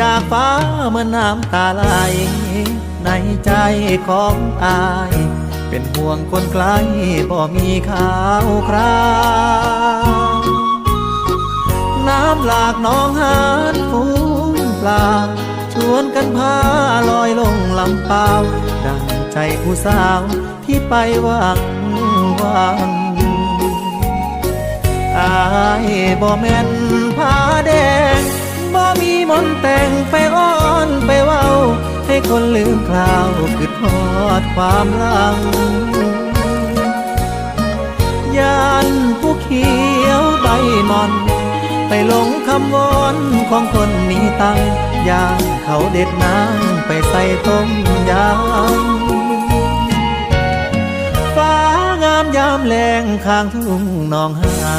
จากฟ้าเมื่อน้ำตาไหลในใจของอาย เป็นห่วงคนไกลบ่มีข่าวคราวน้ำหลากน้องหานฟูงปลาชวนกันพาลอยลงลำเปล่าดังใจผู้สาวที่ไปหวังหวังอายบ่แม่นผาแดง แต่งไปอ้อนไปเว้า ให้คนลืมคราวคือทอดความหลังยานผู้เขียวใบมอน ไปหลงคำวอนของคนมีตังยางเขาเด็ดน้ำไปใส่ต้มยำฟ้างามยามแรงข้างทุ่งนองหา